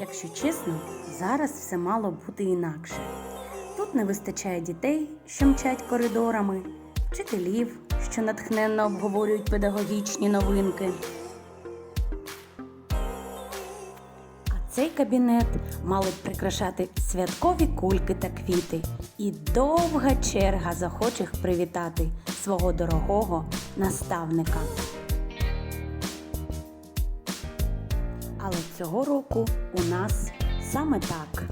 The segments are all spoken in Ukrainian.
Якщо чесно, зараз все мало бути інакше. Тут не вистачає дітей, що мчать коридорами, вчителів, що натхненно обговорюють педагогічні новинки. А цей кабінет мали б прикрашати святкові кульки та квіти і довга черга захочих привітати свого дорогого наставника. Але цього року у нас саме так.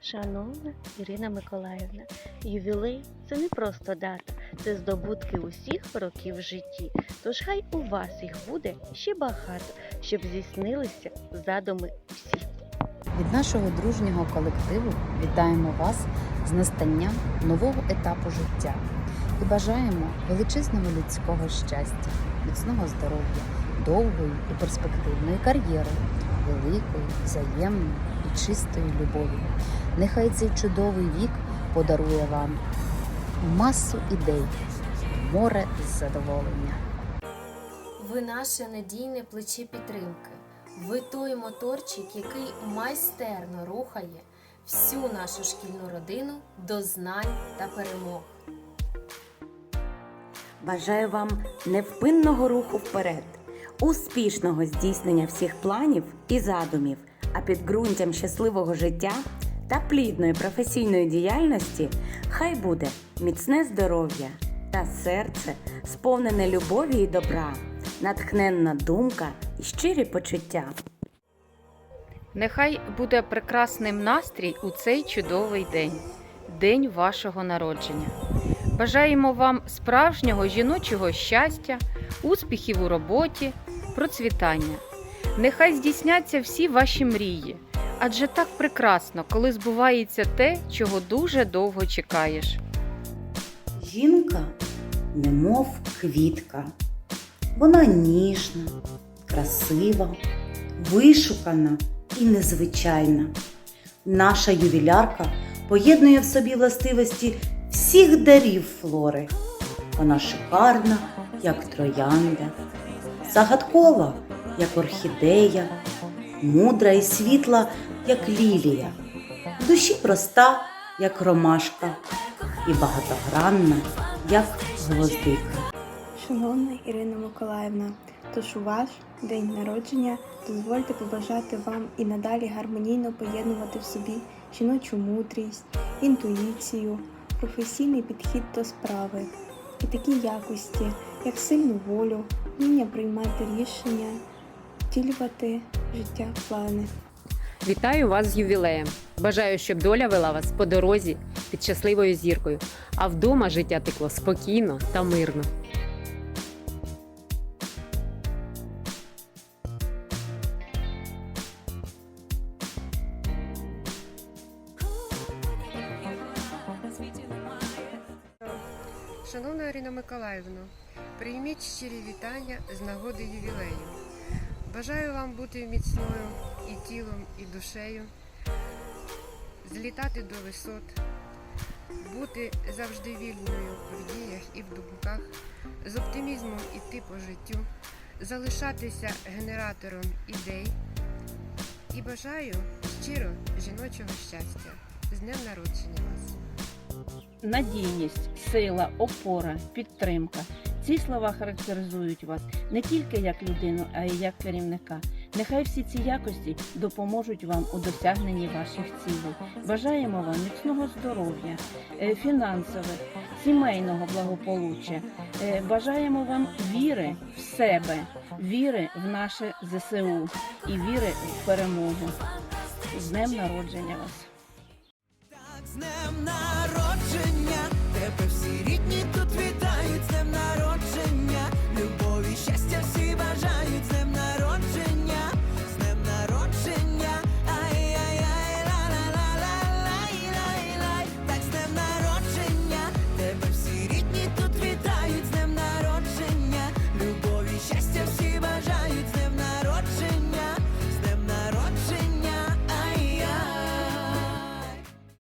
Шановна Ірина Миколаївна, ювілей це не просто дата, це здобутки усіх років в житті. Тож хай у вас їх буде ще багато, щоб здійснилися задуми всіх. Від нашого дружнього колективу вітаємо вас з настанням нового етапу життя і бажаємо величезного людського щастя, міцного здоров'я, довгої і перспективної кар'єри, великої, взаємної і чистої любові. Нехай цей чудовий вік подарує вам масу ідей, море задоволення. Ви наше надійне плече підтримки. Ви той моторчик, який майстерно рухає всю нашу шкільну родину до знань та перемог. Бажаю вам невпинного руху вперед, успішного здійснення всіх планів і задумів, а підґрунтям щасливого життя та плідної професійної діяльності хай буде міцне здоров'я та серце, сповнене любові і добра, натхненна думка і щирі почуття. Нехай буде прекрасним настрій у цей чудовий день, день вашого народження. Бажаємо вам справжнього жіночого щастя, успіхів у роботі, процвітання. Нехай здійсняться всі ваші мрії, адже так прекрасно, коли збувається те, чого дуже довго чекаєш. Жінка немов квітка. Вона ніжна, красива, вишукана і незвичайна. Наша ювілярка поєднує в собі властивості всіх дарів флори. Вона шикарна, як троянда, загадкова, як орхідея, мудра і світла, як лілія, в душі проста, як ромашка, і багатогранна, як гвоздика. Шановна Ірина Миколаївна, тож у ваш день народження дозвольте побажати вам і надалі гармонійно поєднувати в собі жіночу мудрість, інтуїцію, професійний підхід до справи і такі якості, як сильну волю, вміння приймати рішення, втілювати життя плани. Вітаю вас з ювілеєм. Бажаю, щоб доля вела вас по дорозі під щасливою зіркою, а вдома життя текло спокійно та мирно. Шановна Ірина Миколаївна, прийміть щирі вітання з нагоди ювілею. Бажаю вам бути міцною і тілом, і душею, злітати до висот, бути завжди вільною в діях і в думках, з оптимізмом іти по життю, залишатися генератором ідей. І бажаю щиро жіночого щастя. З днем народження вас! Надійність, сила, опора, підтримка. Ці слова характеризують вас не тільки як людину, а й як керівника. Нехай всі ці якості допоможуть вам у досягненні ваших цілей. Бажаємо вам міцного здоров'я, е, фінансових, сімейного благополуччя. Е, Бажаємо вам віри в себе, віри в наше ЗСУ і віри в перемогу. З днем народження вас! Днем народження